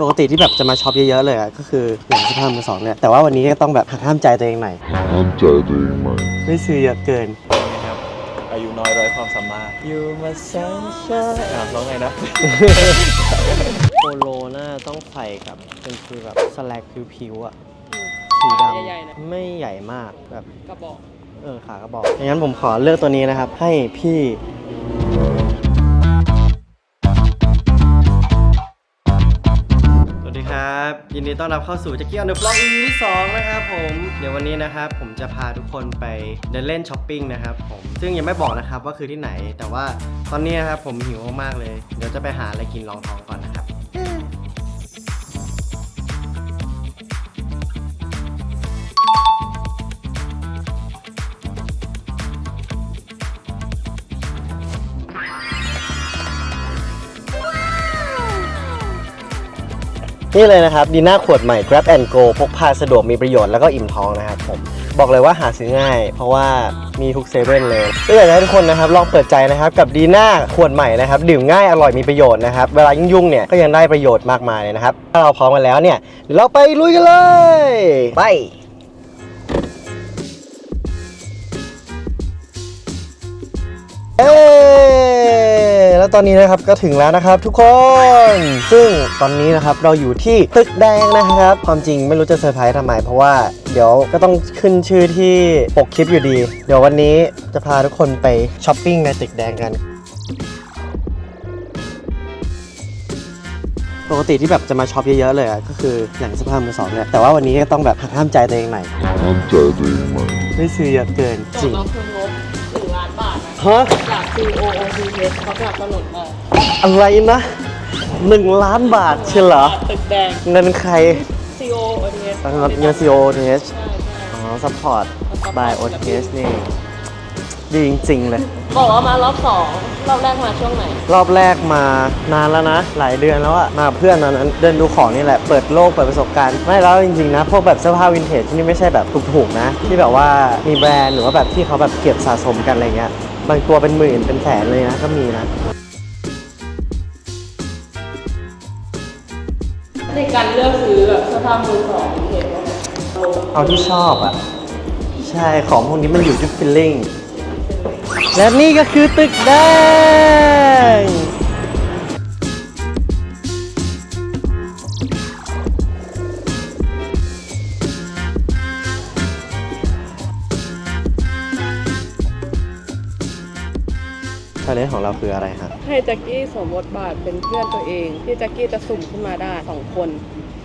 ปกติที่แบบจะมาช็อปเยอะๆเลยอะก็คือหนังเสื้อผ้ามือสองเนี่ยแต่ว่าวันนี้ก็ต้องแบบหักห้ามใจตัวเองหน่อยห้ามใจตัวเองหน่อยไม่ซื้อเยอะเกิน นะครับอายุน้อยร้อยความสามารถ You must sunshine อะร้องไงนะ โปโลน่าต้องใส่กับเป็นคือแบบสแลกผิวๆอะสีดใหญ่ๆนะำไม่ใหญ่มากแบบ กระบอก เออขากระบอกงั้นผมขอเลือกตัวนี้นะครับ ให้พี่ ยินดีต้อนรับเข้าสู่ j a c k i e on the Vlog EP ที่2นะครับผม เดี๋ยววันนี้นะครับผมจะพาทุกคนไปเดินเล่นช้อปปิ้งนะครับผมซึ่งยังไม่บอกนะครับว่าคือที่ไหน แต่ว่าตอนนี้นะครับผมหิวมากๆเลย เดี๋ยวจะไปหาอะไรกินรองท้องก่อนนะครับ นี่เลยนะครับดีน่าขวดใหม่ Grab and Go พกพาสะดวกมีประโยชน์แล้วก็อิ่มท้องนะครับผมบอกเลยว่าหาซื้อง่าย เพราะว่ามีทุกเซเว่นเลยก็อยากให้ทุกคนนะครับลองเปิดใจนะครับกับดีน่าขวดใหม่นะครับดื่มง่ายอร่อยมีประโยชน์นะครับเวลายุ่งๆเนี่ยก็ยังได้ประโยชน์มากมายเลยนะครับถ้าเราพร้อมกันแล้วเนี่ยเราไปลุยกันเลย ไป แล้วตอนนี้นะครับก็ถึงแล้วนะครับทุกคน ซึ่งตอนนี้นะครับเราอยู่ที่ตึกแดงนะครับ ความจริงไม่รู้จะเซอร์ไพรส์ทำไมเพราะว่าเดี๋ยวก็ต้องขึ้นชื่อที่ปกคลิปอยู่ดี เดี๋ยววันนี้จะพาทุกคนไปช้อปปิ้งในตึกแดงกัน ปกติที่แบบจะมาช็อปเยอะๆเลยอะก็คือหนังเสื้อผ้ามือสองเนี่ยแต่ว่าวันนี้ก็ต้องแบบหักห้ามใจตัวเองหน่อยห้ามใจตัวเองหน่อยไม่ซื้อเยอะเกินขจอริงงเราคืองบหนึ่งล้านบาทนะฮะจาก C O O T H เขาจะกำหนดมาอะไรนะหนึ่งล้านบาทเชียวเหรอ ตึกแดง เงินใคร C O O T H เงิน CO OTH ใช่ใช่ อ๋อ ซัพพอร์ต by OTH นี่ ดีจริง ๆ เลย บอกว่ามารอบสองรอบแรกมาช่วงไหน รอบแรกมานานแล้วนะ หลายเดือนแล้วอะมากับเพื่อนตอนนั้นเดินดูของนี่แหละ เปิดโลกเปิดประสบการณ์ ไม่แล้วจริงๆนะ พวกแบบเสื้อผ้าวินเทจที่นี่ไม่ใช่แบบถูกๆนะ ที่แบบว่ามีแบรนด์หรือว่าแบบที่เขาแบบเก็บสะสมกันอะไรเงี้ย บางตัวเป็นหมื่นเป็นแสนเลยนะก็มีนะ ในการเลือกซื้อแบบเสื้อผ้ามือสองเห็นว่าเอาที่ชอบอะใช่ของพวกนี้มันอยู่ที่ฟีลลิ่งและนี่ก็คือตึกแดง นจ์ของเราคืออะไรครับให้แจ็คกี้สวมบทบาทเป็นเพื่อนตัวเอง ที่แจ็คกี้จะสุ่มขึ้นมาได้สองคน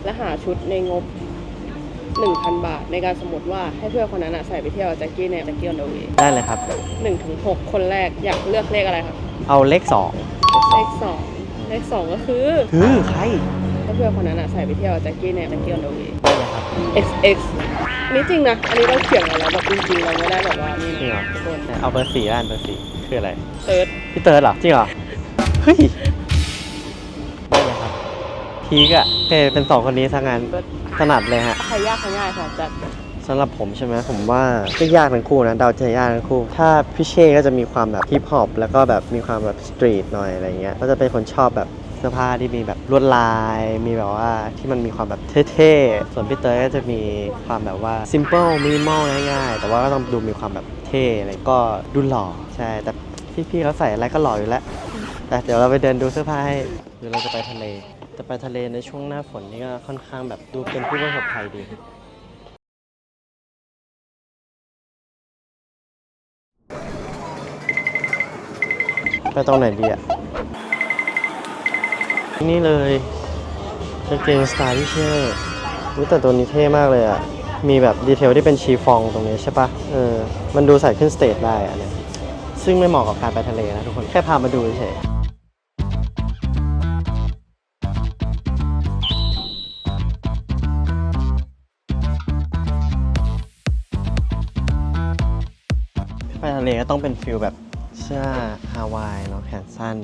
และหาชุดในงบ 1,000 บาท ในการสมมติว่าให้เพื่อนคนนั้นอะใส่ไปเที่ยวกับแจ็คกี้ในแจ็คกี้ออนเดอะเวย์ได้เลยครับ หนึ่งถึงหกคนแรกอยากเลือกเลขอะไรครับเอาเลขเลขสองเลขสองก็คือ2คือใครถ้าเพื่อนคนนั้นอะใส่ไปเที่ยวกับแจ็คกี้ในแจ็คกี้ออนเดอะเวย์ ได้เลยครับ XX อันนี้จริงนะ อันนี้เราเขียนมาแล้วแบบจริงๆเราไม่ได้แบบว่านี่จริงเหรอ นะทุกคนเอาเบอร์สี่ล้านเบอร์สี่คืออะไร เติร์ด พี่เติร์ดเหรอ จริงเหรอ เฮ้ยได้เลยครับ พีกอะโอเคเป็นสองคนนี้ทางงานถนัดเลยฮะ ใครยากใครง่ายค่ะจัดสำหรับผมใช่ไหมผมว่าก็ยากทั้งคู่นะเดาจะยากทั้งคู่ ถ้าพี่เช่ก็จะมีความแบบฮิปฮอปแล้วก็แบบมีความแบบสตรีทหน่อยอะไรเงี้ยก็จะเป็นคนชอบแบบเสื้อผ้าที่มีแบบลวดลาย มีแบบว่าที่มันมีความแบบเท่ๆ ส่วนพี่เตยก็จะมีความแบบว่า simple minimal ง่ายๆ แต่ว่าก็ต้องดูมีความแบบเท่อะไรก็ดูหล่อใช่แต่ พี่ๆเขาใส่อะไรก็หล่ออยู่แล้วแต่เดี๋ยวเราไปเดินดูเสื้อผ้าให้เดี๋ยวเราจะไปทะเล จะไปทะเลในช่วงหน้าฝนนี่ก็ค่อนข้างแบบดูเป็นผู้ประสบภัยดีไปตรงไหนดีอะ นี่เลยกางเกงสไตล์ที่เช่รู้แต่ตัวนี้เท่มากเลยอะ มีแบบดีเทลที่เป็นชีฟองตรงนี้ใช่ปะเออ มันดูใส่ขึ้นสเตจได้อะเนี่ย ซึ่งไม่เหมาะกับการไปทะเลนะทุกคน แค่พามาดูเฉยไปทะเลก็ต้องเป็นฟิลแบบเสื้อฮาวายเนาะแขนสั้น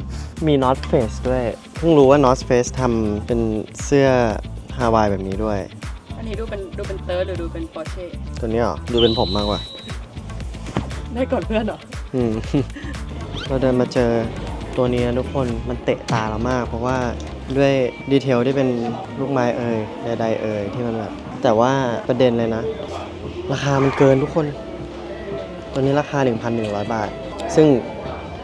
มี North Face ด้วย เพิ่งรู้ว่า North Face ทำเป็นเสื้อฮาวายแบบนี้ด้วย อันนี้ดูเป็นดูเป็นเติร์ดหรือดูเป็นปอร์เช่ตัวนี้เหรอ ดูเป็นผมมากกว่า ได้ก่อนเพื่อนเหรอ อืม เราเดินมาเจอตัวนี้นะทุกคนมันเตะตาเรามาก เพราะว่าด้วยดีเทลที่เป็นลูกไม้เอ่ยใดๆเอ่ยที่มันแบบ แต่ว่าประเด็นเลยนะ ราคามันเกินทุกคน ตัวนี้ราคา 1,100 บาท ซึ่ง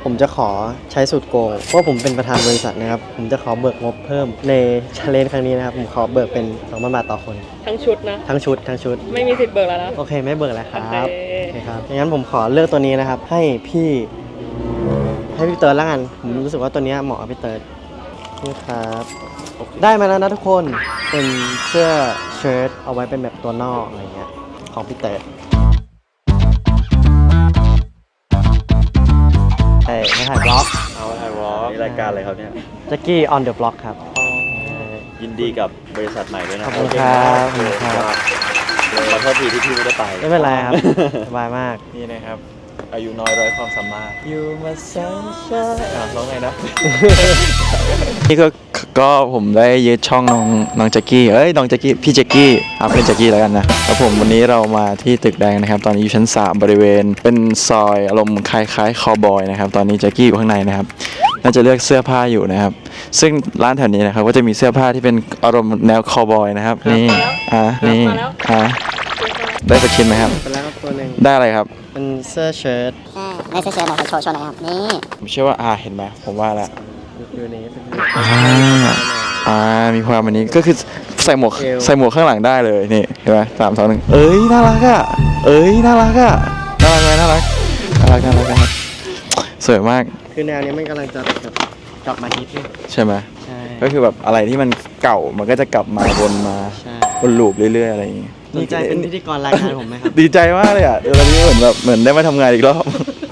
ผมจะขอใช้สูตรโกง เพราะผมเป็นประธานบริษัทนะครับ ผมจะขอเบิกงบเพิ่มในชาเลนจ์ครั้งนี้นะครับ ผมขอเบิกเป็น2,000บาทต่อคน ทั้งชุดนะ ทั้งชุด ทั้งชุด ไม่มีสิทธิ์เบิกแล้วนะ โอเค ไม่เบิกแล้วครับ โอเคโอเคครับ งั้นผมขอเลือกตัวนี้นะครับ ให้พี่ ให้พี่เติร์ดแล้วกัน ผมรู้สึกว่าตัวเนี้ยเหมาะกับพี่เติร์ดนี่ครับ ได้มาแล้วนะทุกคน เป็นเสื้อเชิ้ตเอาไว้เป็นแบบตัวนอกอะไรเงี้ย ของพี่เติร์ด เอ้ยมาถ่ายบล็อกเอาไทยวอล์กนี่รายการอะไรครับเนี่ยแจ็กกี้ออนเดอะบล็อกครับ ยินดีกับบริษัทใหม่ด้วยนะขอบคุณครับขอบคุณครับ ขอโทษทีที่พี่ไม่ได้ไปไม่เป็นไรครับ สบายมาก นี่นะครับ อายุน้อยร้อยความสามารถ You my sunshine อะร้องไงนะ นี่ก็ ก็ผมได้ยึดช่องน้องน้องแจ็กกี้ เอ้ยน้องแจ็กกี้พี่แจ็กกี้เอาเป็นแจ็กกี้แล้วกันนะแล้วผมวันนี้เรามาที่ตึกแดงนะครับ ตอนนี้อยู่ชั้น 3 บริเวณ เป็นซอยอารมณ์คล้ายๆคาวบอยนะครับ ตอนนี้แจ็กกี้อยู่ข้างในนะครับ น่าจะเลือกเสื้อผ้าอยู่นะครับ ซึ่งร้านแถวนี้นะครับก็จะมีเสื้อผ้าที่เป็นอารมณ์แนวคาวบอยนะครับ นี่อะนี่อะได้สักชิ้นไหมครับ ไปแล้วตัวหนึ่งได้อะไรครับ เป็นเสื้อเชิ้ตอ่าในเสื้อเชิ้ตเราโชว์โชว์หน่อยครับนี่ผมเชื่อว่าอ่าเห็นไหมผมว่าแล้ว อยู่นี้เป็นอ่าอ่ามีความอันนี้ก็คือใส่หมวกเอวใส่หมวกข้างหลังได้เลยนี่เห็นไหมสามสองหนึ่งเอ้ยน่ารักอะเอ้ยน่ารักอะน่ารักไหมน่ารักน่ารักน่ารักน่ารักสวยมากคือแนวนี้มันกำลังจะแบบกลับมาฮิตเลยใช่ไหมใช่ก็คือแบบอะไรที่มันเก่ามันก็จะกลับมาวนมาใช่วนลูปเรื่อย ๆ อะไรอย่างงี้สนใจเป็นพิธีกรรายการผมไหมครับดีใจมากเลยอะเดี๋ยวตอนนี้เหมือนแบบเหมือนได้มาทำงานอีกรอบ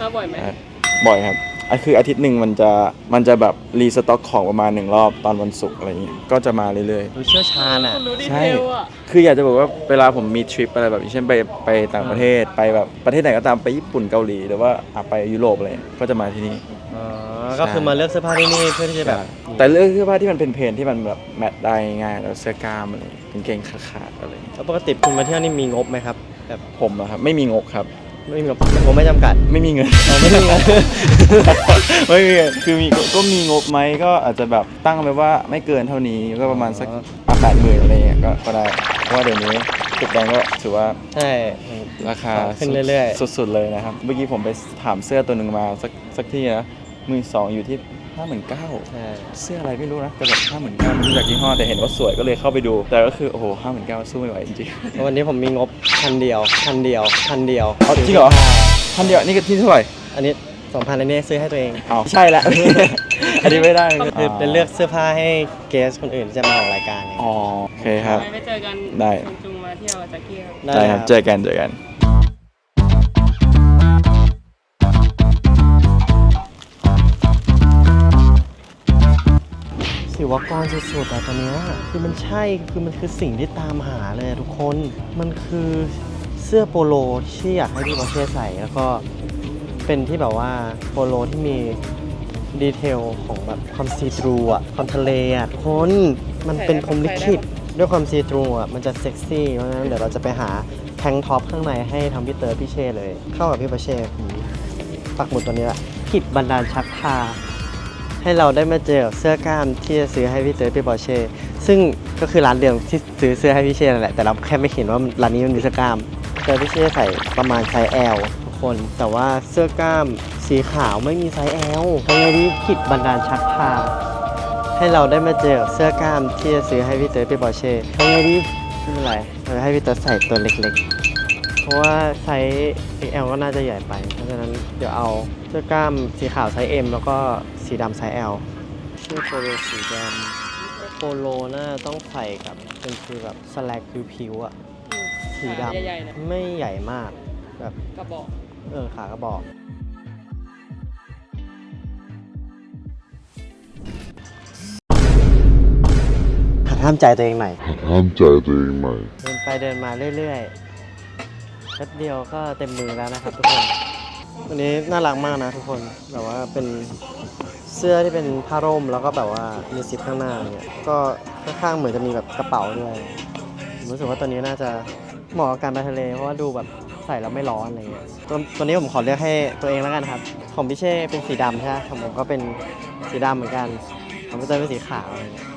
มาบ่อยไหมบ่อยครับ อะคืออาทิตย์หนึ่งมันจะมันจะแบบรีสต็อกของประมาณหนึ่งรอบตอนวันศุกร์อะไรอย่างงี้ก็จะมาเรื่อยๆ รู้เชี่ยวชาญอะคุณรู้ดีใช่เทลอะ คืออยากจะบอกว่าเวลาผมมีทริปอะไรแบบอย่างเช่นไปไปต่างประเทศไปแบบประเทศไหนก็ตามไปญี่ปุ่นเกาหลีหรือว่าอะไปยุโรปอะไรก็จะมาที่นี่ อ๋อ ก็คือมาเลือกเสื้อผ้าที่นี่เพื่อที่จะแบบ แต่เลือกเสื้อผ้าที่มันเป็นเพลนที่มันแบบแมทได้ง่ายแล้วเสื้อกล้ามอะไรกางเกงขาดๆอะไรอย่างเงี้ยแล้วปกติคุณมาเที่ยวนี่มีงบไหมครับ แบบผมอะครับไม่มีงบครับ ไม่มีงบงบไม่จำกัด ไม่มีเงินอ๋อไม่มีเงิน ไม่มีเงินคือมีก็ก็มีงบไหมก็อาจจะแบบตั้งไว้ว่าไม่เกินเท่านี้ก็ประมาณสักแปดหมื่นอะไรเงี้ยก็ก็ได้เพราะว่าเดี๋ยวนี้ตึกแดงก็ถือว่าใช่ ราคาขึ้นเรื่อยๆ สุดๆเลยนะครับ เมื่อกี้ผมไปถามเสื้อตัวหนึ่งมาสักสักที่นะมือสองอยู่ที่ ห้าหมื่นเก้าใช่เสื้ออะไรไม่รู้นะแต่แบบห้าหมื่นเก้าไม่รู้จากยี่ห้อแต่เห็นว่าสวยก็เลยเข้าไปดู แต่ก็คือโอ้โหห้าหมื่นเก้าสู้ไม่ไหวจริงเพราะวันนี้ผมมีงบพันเดียวพันเดียวพันเดียวๆเอาจริงเหรอพันเดียวนี่ก็ที่เท่าไหร่อันนี้สองพันอันนี้ซื้อให้ตัวเองเอาใช่แล้วอันนี้ไม่ได้คือเป็นเลือกเสื้อผ้าให้เกสคนอื่นที่จะมาออกรายการเนี่ย อ๋อโอเคครับ ไปเจอกันได้ ชวนจุงมาเที่ยวจากกี้ครับได้ครับเจอกันเจอกัน วกรสุดๆอะตอนนี้คือมันใช่คือมันคือสิ่งที่ตามหาเลยทุกคนมันคือเสื้อโปโลที่อยากให้พี่บอเช่ใส่แล้วก็เป็นที่แบบว่าโปโลที่มีดีเทลของแบบความซีทรูอะความทะเลอะทุกคนมันเป็นพรมลิขิตด้วยความซีทรูอะมันจะเซ็กซี่เพราะฉะนั้นเดี๋ยวเราจะไปหาแทงท็อปข้างในให้ทำพี่เตอร์พี่เช่เลย เข้ากับพี่บอเช่ปักหมุดตัวนี้ละผิดบันดาลชักพา ให้เราได้มาเจอเสื้อกล้ามที่จะซื้อให้พี่เตอพี่บอเช่ซึ่งก็คือร้านเดิมที่ซื้อเสื้อให้พี่เช่นั่นแหละแต่เราแค่ไม่เห็นว่าร้านนี้มันมีเสื้อกล้ามเจอพี่เช่ใส่ประมาณไซส์ L ทุกคน แต่ว่าเสื้อกล้ามสีขาวไม่มีไซส์ L ทำไงดีผิดบันดาลชักพาให้เราได้มาเจอเสื้อกล้ามที่จะซื้อให้พี่เตอพี่บอเช่ทำไงดีไม่เป็นไรเราจะให้พี่เตอใส่ตัวเล็กๆ ราะว่าไซส์ XL ก็น่าจะใหญ่ไป เพราะฉะนั้นเดี๋ยวเอาเสื้อกล้ามสีขาวไซส์ M แล้วก็สีดำไซส์ L ชื่อโปโลสีดำโปโลน่าต้องใส่กับเป็นคือแบบสแลกผิวๆอะสีดใหญ่ๆนะำไม่ใหญ่มาก แบบกระบอกเออขากระบอก หักห้ามใจตัวเองหน่อยห้ามใจตัวเองหน่อยเดินไปเดินมาเรื่อยๆแป๊บเดียวก็เต็มมือแล้วนะครับทุกคนวันนี้น่ารักมากนะทุกคนแบบว่าเป็นเสื้อที่เป็นผ้าร่มแล้วก็แบบว่ามีซิปข้างหน้าเนี่ยก็ข้างๆเหมือนจะมีแบบกระเป๋าด้วยผมรู้สึกว่าตัวนี้น่าจะเหมาะกับการไปทะเลเพราะว่าดูแบบใส่แล้วไม่ร้อนอะไรเงี้ยตัวตัวนี้ผมขอเลือกให้ตัวเองแล้วกันครับ ของพี่เช่เป็นสีดำใช่ไหมของผมก็เป็นสีดำเหมือนกันของพี่เต้เป็นสีขาวอะไรเงี้ย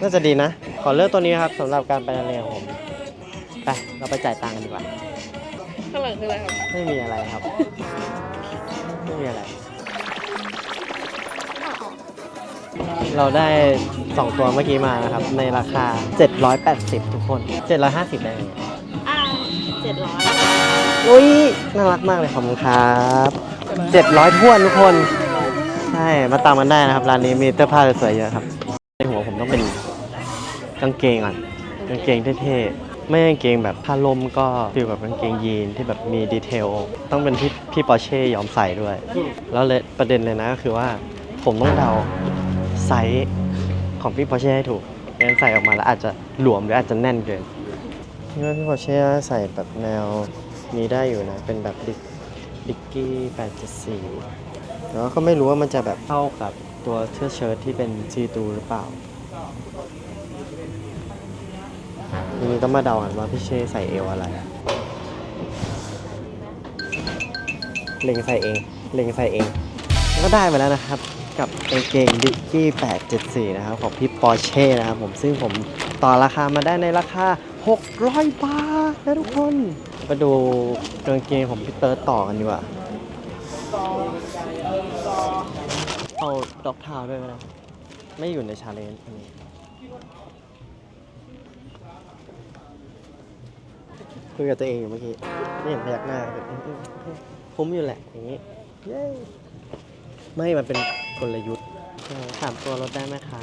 น่าจะดีนะ ขอเลือกตัวนี้ครับสำหรับการไปโรงเรียนของผมไปเราไปจ่ายตังค์กันดีกว่า ข้างหลังคืออะไรครับไม่มีอะไรครับ ไม่มีอะไร เราได้ 2 ตัวเมื่อกี้มานะครับ ในราคา 780 ทุกคน 750ได้ไหมอ่าเจ็ดร้อยอุ้ยน่ารักมากเลยขอบคุณครับ 700ท้วนทุกคน ใช่ มาตามกันได้นะครับ ร้านนี้มีเสื้อผ้าสวยๆเยอะครับ ในหัวผมต้องเป็นกางเกงก่อนกางเกงเท่ๆ ไม่กางเกงแบบผ้าลมก็ฟีลแบบกางเกงยีนที่แบบมีดีเทล ต้องเป็นพี่พี่ปอร์เช่ยอมใส่ด้วย แล้วเลยประเด็นเลยนะก็คือว่าผมต้องเดาไซส์ของพี่ปอร์เช่ให้ถูกไม่งั้นใส่ออกมาแล้วอาจจะหลวมหรืออาจจะแน่นเกินนี่ว่าพี่ปอร์เช่ใส่แบบแนวนี้ได้อยู่นะ เป็นแบบดิกดิกกี้874แต่ว่าก็ไม่รู้ว่ามันจะแบบเข้ากับตัวเสื้อเชิ้ตที่เป็นซีตูหรือเปล่า ต้องมาเดากันว่าพี่เช่ใส่เอวอะไรเล็งใส่เองเล็งใส่เอง ก็ได้มาแล้วนะครับ กับกางเกงดิกกี้ 874 นะครับ ของพี่ปอเช่นะครับผมซึ่งผมต่อราคามาได้ในราคา 600 บาทนะทุกคนมาดูกางเกงของพี่เติร์ดต่อกันดีกว่าเอาด็อกทาวด้วยนะไม่อยู่ในชาเลนจ์อันนี้ คุยกับตัวเองอยู่เมื่อกี้ไม่เห็นพยักหน้าแบบอื้ออื้ออื้อคุ้มอยู่แหละอย่างนี้เย้ไม่มันเป็นกลยุทธ์เออถามตัวรถได้ไหมคะ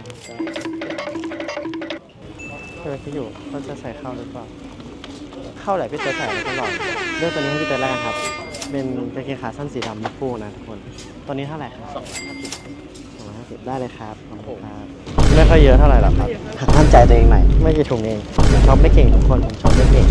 ใช่ไหมพี่อยู่เขาจะใส่เข้าหรือเปล่า เข้าแหละพี่เตอร์ใส่ไปตลอดเลือกตัวนี้ให้พี่เตอร์แล้วกันครับ เป็นกางเกงขาสั้นสีดำลูกฟูนะทุกคนตัวนี้เท่าไหร่ครับสองห้าสิบสองห้าสิบได้เลยครับขอบคุณครับไม่ค่อยเยอะเท่าไหร่หรอกครับหักห้ามใจตัวเองหน่อยไม่กี่ถุงเองผมชอบไม่เก่งทุกคน ผมชอบไม่เก่ง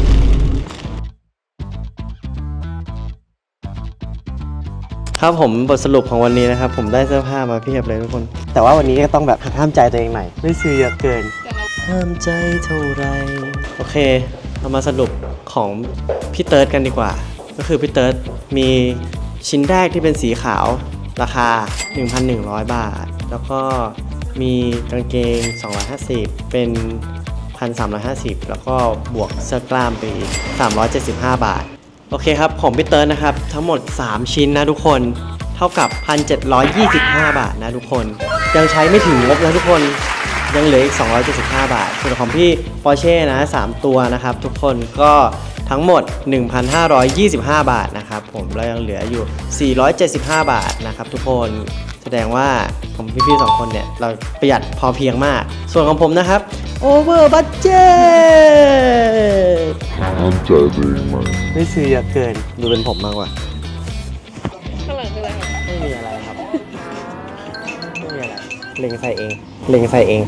ครับผมบทสรุปของวันนี้นะครับ ผมได้เสื้อผ้ามาเพียบเลยทุกคน แต่ว่าวันนี้ก็ต้องแบบหักห้ามใจตัวเองหน่อยไม่ซื้อเยอะเกิน ห้ามใจเท่าไร โอเค เรามาสรุปของพี่เติร์ดกันดีกว่า ก็คือพี่เติร์ดมีชิ้นแรกที่เป็นสีขาวราคา 1,100 บาท แล้วก็มีกางเกง 250 เป็น 1,350 แล้วก็บวกเสื้อกล้ามไปอีก375 บาท อเคครับ ของพี่เติร์นนะครับ ทั้งหมด 3 ชิ้นนะทุกคน เท่ากับ 1,725 บาทนะทุกคน ยังใช้ไม่ถึงงบนะทุกคนยังเหลืออีก 275 บาท ส่วนของพี่ปอร์เช่นะ3ตัวนะครับ ทุกคนก็ทั้งหมด 1,525 บาทนะครับผมเรายังเหลืออยู่ 475 บาทนะครับทุกคน แสดงว่าของพี่ๆสองคนเนี่ย เราประหยัดพอเพียงมาก ส่วนของผมนะครับ over budget ห้ามใจตัวเองหน่อยไม่ซื้อเยอะเกิน ดูเป็นผมมากกว่าข้างหลังคืออะไรครับไม่มีอะไรครับไม่มีอะไรเล็งใส่เองเล็งใส่เอง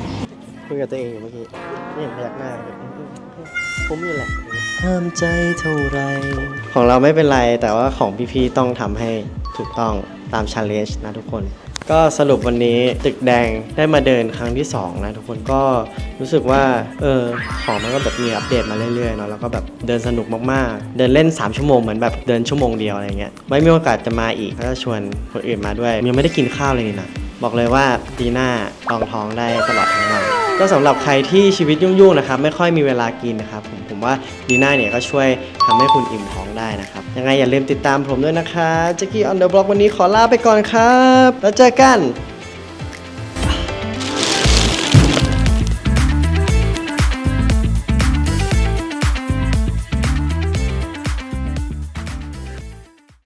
คุยกับตัวเองอยู่เมื่อกี้ไม่เห็นพยักหน้าเลยคุ้มอยู่แหละห้ามใจเท่าไร ของเราไม่เป็นไรแต่ว่าของพี่ๆต้องทำให้ถูกต้องตาม challenge นะทุกคน ก็สรุปวันนี้ตึกแดงได้มาเดินครั้งที่ 2 นะ ทุกคนก็รู้สึกว่าเออของมันก็แบบมีอัปเดตมาเรื่อยๆเนาะแล้วก็แบบเดินสนุกมากๆ เดินเล่น 3 ชั่วโมงเหมือนแบบเดินชั่วโมงเดียวอะไรเงี้ยไม่มีโอกาสจะมาอีกก็จะชวนคนอื่นมาด้วยยังไม่ได้กินข้าวเลยนี่นะบอกเลยว่าปีหน้าลองท้องได้ตลอดทั้งวันก็สำหรับใครที่ชีวิตยุ่งๆนะครับไม่ค่อยมีเวลากินนะครับผม ผมว่าดีน่าเนี่ยก็ช่วยทำให้คุณอิ่มท้องได้นะครับ ยังไงอย่าลืมติดตามผมด้วยนะคะแจ็กกี้ออนเดอะบล็อกวันนี้ขอลาไปก่อนครับ แล้วเจอกัน